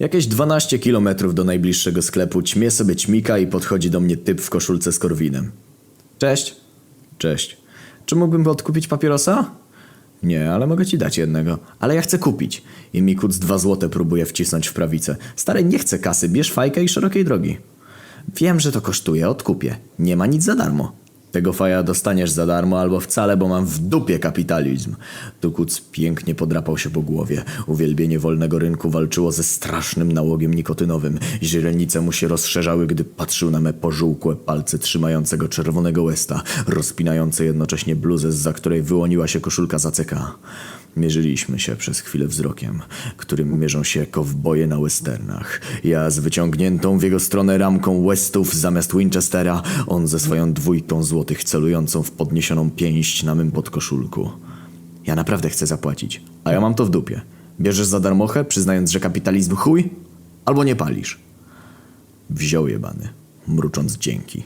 Jakieś 12 kilometrów do najbliższego sklepu ćmie sobie ćmika i podchodzi do mnie typ w koszulce z korwinem. Cześć. Cześć. Czy mógłbym odkupić papierosa? Nie, ale mogę ci dać jednego. Ale ja chcę kupić. I mi kuc dwa złote próbuje wcisnąć w prawicę. Stary, nie chcę kasy, bierz fajkę i szerokiej drogi. Wiem, że to kosztuje, odkupię. Nie ma nic za darmo. Tego faja dostaniesz za darmo albo wcale, bo mam w dupie kapitalizm. Tu kuc pięknie podrapał się po głowie. Uwielbienie wolnego rynku walczyło ze strasznym nałogiem nikotynowym. Źrenice mu się rozszerzały, gdy patrzył na me pożółkłe palce trzymającego czerwonego łesta, rozpinające jednocześnie bluzę, za której wyłoniła się koszulka zaceka. Mierzyliśmy się przez chwilę wzrokiem, którym mierzą się kowboje na westernach. Ja z wyciągniętą w jego stronę ramką westów zamiast Winchestera, on ze swoją dwójką złotych celującą w podniesioną pięść na mym podkoszulku. Ja naprawdę chcę zapłacić, a ja mam to w dupie. Bierzesz za darmochę, przyznając, że kapitalizm chuj? Albo nie palisz. Wziął jebany, mrucząc dzięki.